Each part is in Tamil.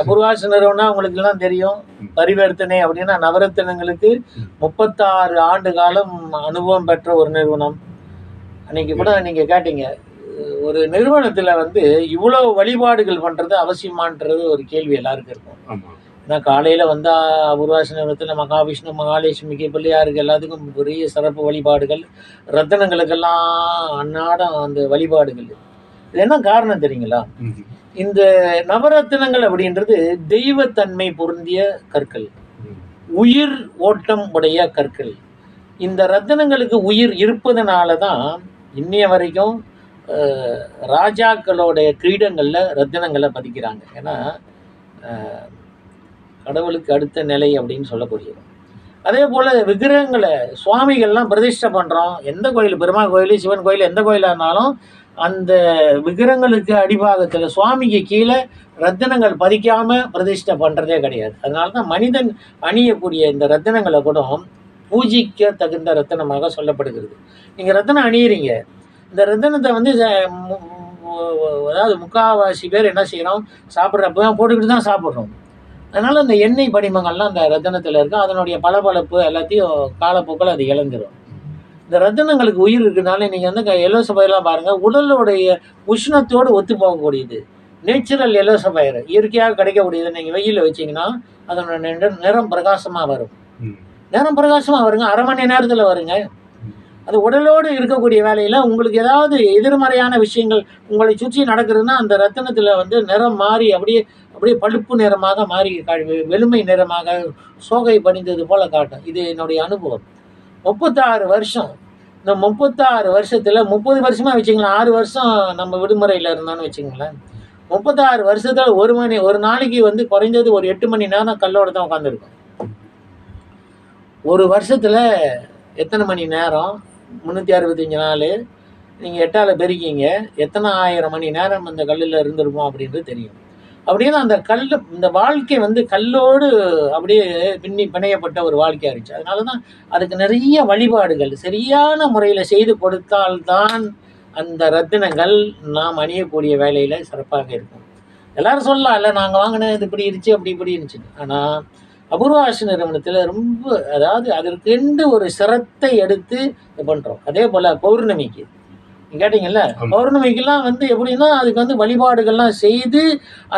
அபூர்வாச நிறுவனம் உங்களுக்கு எல்லாம் தெரியும். பரிவர்த்தனை அப்படின்னா நவரத்தினங்களுக்கு முப்பத்தாறு ஆண்டு காலம் அனுபவம் பெற்ற ஒரு நிறுவனம். அன்னைக்கு கூட நீங்க கேட்டீங்க. ஒரு நிறுவனத்துல வந்து இவ்வளவு வழிபாடுகள் பண்றது அவசியமான்றது ஒரு கேள்வி எல்லாருக்கும் இருக்கும். ஏன்னா காலையில வந்தா அபூர்வாச நிறுவனத்துல மகாவிஷ்ணு மகாலட்சுமிக்கு பிள்ளையாருக்கு எல்லாத்துக்கும் பெரிய சிறப்பு வழிபாடுகள். ரத்தனங்களுக்கெல்லாம் அன்னாடம் அந்த வழிபாடுகள். இது என்ன காரணம் தெரியுங்களா. இந்த நவரத்தினங்கள் அப்படின்றது தெய்வத்தன்மை பொருந்திய கற்கள். உயிர் ஓட்டம் உடைய கற்கள். இந்த ரத்தினங்களுக்கு உயிர் இருப்பதனால தான் இன்னைய வரைக்கும் ராஜாக்களுடைய கிரீடங்களில் ரத்தினங்களை பதிக்கிறாங்க. ஏன்னா கடவுளுக்கு அடுத்த நிலை அப்படின்னு சொல்லக்கூடியது. அதே போல் விக்கிரகங்களை சுவாமிகள்லாம் பிரதிஷ்டை பண்ணுறோம் எந்த கோயில்? பெருமாள் கோயில் சிவன் கோயில் எந்த கோயிலாக இருந்தாலும் அந்த விக்கிரகங்களுக்கு அடிபாகத்தில் சுவாமிக்கு கீழே ரத்தினங்கள் பதிக்காமல் பிரதிஷ்டை பண்ணுறதே கிடையாது. அதனால தான் மனிதன் அணியக்கூடிய இந்த ரத்தினங்களை கூட பூஜிக்க தகுந்த ரத்தினமாக சொல்லப்படுகிறது. நீங்கள் ரத்தினம் அணியிறீங்க. இந்த ரத்தினத்தை வந்து ச- மு- அதாவது முக்காவாசி பேர் என்ன செய்கிறோம் சாப்பிட்றப்ப போட்டுக்கிட்டு தான் சாப்பிட்றோம். அதனால் அந்த எண்ணெய் படிமங்கள்லாம் அந்த ரத்தினத்தில் இருக்கும். அதனுடைய பளபளப்பு எல்லாத்தையும் காலப்போக்கில் அது இழந்துடும் இந்த ரத்தினங்களுக்கு உயிர் இருக்கிறதுனால நீங்கள் வந்து எல்லோச பயிரெலாம் பாருங்கள் உடலுடைய உஷ்ணத்தோடு ஒத்து போகக்கூடியது. நேச்சுரல் எல்லோச பயிர் இயற்கையாக கிடைக்கக்கூடியது நீங்கள் வெயிலில் வச்சீங்கன்னா அதனோட நிற- நிறம் பிரகாசமாக வரும். ம். நேரம் பிரகாசமாக வருங்க அரை மணி நேரத்தில் வருங்க. அது உடலோடு இருக்கக்கூடிய வேலையில் உங்களுக்கு ஏதாவது எதிர்மறையான விஷயங்கள் உங்களை சுற்றி நடக்கிறதுனா அந்த ரத்தினத்தில் வந்து நிறம் மாறி அப்படியே அப்படியே பழுப்பு நிறமாக மாறி வெளுமை நிறமாக சோகை படிந்தது போல காட்டும். இது என்னுடைய அனுபவம். முப்பத்தாறு வருஷம். இந்த முப்பத்தாறு வருஷத்தில் முப்பது வருஷமாக வச்சுங்களேன் ஆறு வருஷம் நம்ம விடுமுறையில் இருந்தோம்னு வச்சுங்களேன் முப்பத்தாறு வருஷத்தில் ஒரு மணி ஒரு நாளைக்கு வந்து குறைஞ்சது ஒரு எட்டு மணி நேரம் கல்லோட தான் உட்காந்துருக்கும் ஒரு வருஷத்தில் எத்தனை மணி நேரம்? முந்நூற்றி அறுபத்தஞ்சு நாள். நீங்கள் எட்டால் பெருக்கிங்க. எத்தனை ஆயிரம் மணி நேரம் அந்த கல்லில் இருந்திருப்போம் அப்படின்றது தெரியும். அப்படியே அந்த கல் இந்த வாழ்க்கை வந்து கல்லோடு அப்படியே பின்னி பிணையப்பட்ட ஒரு வாழ்க்கையாக இருந்துச்சு அதனால தான் அதுக்கு நிறைய வழிபாடுகள் சரியான முறையில் செய்து கொடுத்தால்தான் அந்த ரத்தினங்கள் நாம் அணியக்கூடிய வேலையில் சிறப்பாக இருக்கும். எல்லாரும் சொல்லலாம் இல்லை நாங்கள் வாங்கினது இது இப்படி இருந்துச்சு அப்படி இப்படி இருந்துச்சு. ஆனால் அபூர்வாசி நிறுவனத்தில் ரொம்ப அதாவது அதற்கென்று ஒரு சிரத்தை எடுத்து இது பண்ணுறோம் அதே போல் பௌர்ணமிக்கு. கேட்டீங்கல்ல. பௌர்ணமிக்கெல்லாம் வந்து எப்படின்னா அதுக்கு வந்து வழிபாடுகள்லாம் செய்து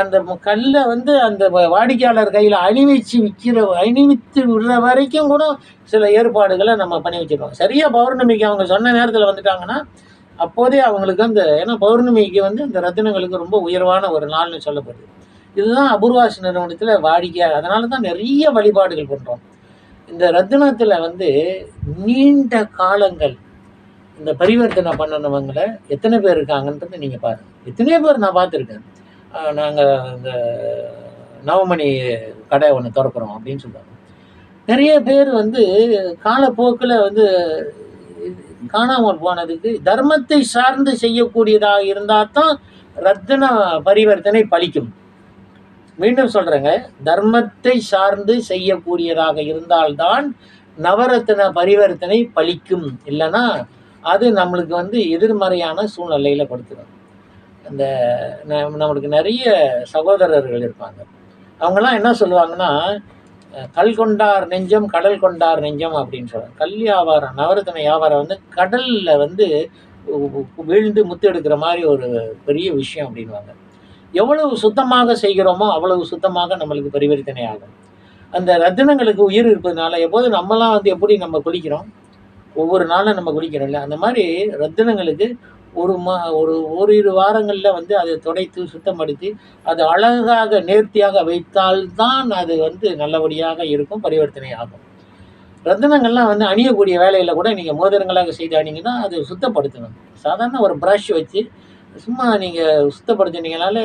அந்த கல்லை வந்து அந்த வாடிக்கையாளர் கையில் அணிவிச்சு விற்கிற அணிவித்து விடுற வரைக்கும் கூட சில ஏற்பாடுகளை நம்ம பண்ணி வச்சிருக்கோம். சரியா பௌர்ணமிக்கு அவங்க சொன்ன நேரத்தில் வந்துட்டாங்கன்னா அப்போதே அவங்களுக்கு அந்த ஏன்னா பௌர்ணமிக்கு வந்து அந்த ரத்தினங்களுக்கு ரொம்ப உயர்வான ஒரு நாள்னு சொல்லப்படுது. இதுதான் அபூர்வாசி நிறுவனத்தில் வாடிக்கையாக அதனால தான் நிறைய வழிபாடுகள் பண்ணுறோம் இந்த ரத்தினத்தில் வந்து நீண்ட காலங்கள் இந்த பரிவர்த்தனை பண்ணனவங்களை எத்தனை பேர் இருக்காங்கன்றது நீங்கள் பாருங்க. எத்தனையோ பேர் நான் பார்த்துருக்கேன். நாங்கள் இந்த நவமணி கடை ஒன்று திறக்கிறோம் அப்படின்னு சொல்லுவாங்க நிறைய பேர் வந்து காலப்போக்கில் வந்து காணாமல் போனதுக்கு தர்மத்தை சார்ந்து செய்யக்கூடியதாக இருந்தால் தான் ரத்தின பரிவர்த்தனை பலிக்கும். மீண்டும் சொல்கிறேங்க தர்மத்தை சார்ந்து செய்யக்கூடியதாக இருந்தால்தான் நவரத்தின பரிவர்த்தனை பலிக்கும். இல்லைன்னா அது நம்மளுக்கு வந்து எதிர்மறையான சூழ்நிலையில் படுத்துடும் அந்த நம்மளுக்கு நிறைய சகோதரர்கள் இருப்பாங்க. அவங்கெல்லாம் என்ன சொல்லுவாங்கன்னா கல் கொண்டார் நெஞ்சம் கடல் கொண்டார் நெஞ்சம் அப்படின்னு சொல்லுவாங்க. கல் வியாபாரம் நவரத்தின வியாபாரம் வந்து கடலில் வந்து வீழ்ந்து முத்து எடுக்கிற மாதிரி ஒரு பெரிய விஷயம் அப்படின்வாங்க எவ்வளவு சுத்தமாக செய்கிறோமோ அவ்வளவு சுத்தமாக நம்மளுக்கு பரிவர்த்தனை ஆகும். அந்த ரத்தினங்களுக்கு உயிர் இருப்பதுனால எப்போது நம்மலாம் வந்து எப்படி நம்ம குளிக்கிறோம்? ஒவ்வொரு நாளும் நம்ம குடிக்கிறோம்ல அந்த மாதிரி ரத்தினங்களுக்கு ஒரு மா ஒரு ஓரிரு வாரங்களில் வந்து அதை துடைத்து சுத்தப்படுத்தி அது அழகாக நேர்த்தியாக வைத்தால்தான் அது வந்து நல்லபடியாக இருக்கும் பரிவர்த்தனை ஆகும் ரத்தினங்கள்லாம் வந்து அணியக்கூடிய வேலையில் கூட நீங்கள் மோதிரங்களாக செய்து அணிங்கன்னா அது சுத்தப்படுத்தணும். சாதாரண ஒரு ப்ரஷ் வச்சு சும்மா நீங்கள் சுத்தப்படுத்தினீங்கனால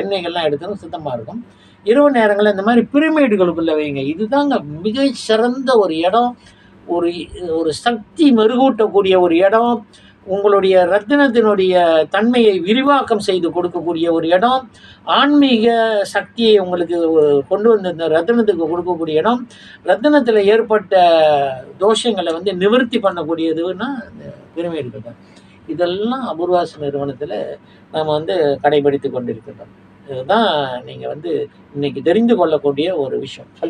எண்ணெய்கள்லாம் எடுத்தணும் சுத்தமாக இருக்கும். இரவு நேரங்களில் இந்த மாதிரி பிரமிடுகளுக்குள்ளே வைங்க. இதுதாங்க மிக சிறந்த ஒரு இடம். ஒரு ஒரு சக்தி மெருகூட்டக்கூடிய ஒரு இடம் உங்களுடைய ரத்தினத்தினுடைய தன்மையை விரிவாக்கம் செய்து கொடுக்கக்கூடிய ஒரு இடம் ஆன்மீக சக்தியை உங்களுக்கு கொண்டு வந்த இந்த ரத்தினத்துக்கு கொடுக்கக்கூடிய இடம் ரத்தினத்தில் ஏற்பட்ட தோஷங்களை வந்து நிவர்த்தி பண்ணக்கூடியதுன்னா இந்த பிரமிடுகள் இதெல்லாம் அபூர்வாச நிறுவனத்தில் நாம் வந்து கடைபிடித்து கொண்டிருக்கிறோம் இதுதான் நீங்கள் வந்து இன்னைக்கு தெரிந்து கொள்ளக்கூடிய ஒரு விஷயம்.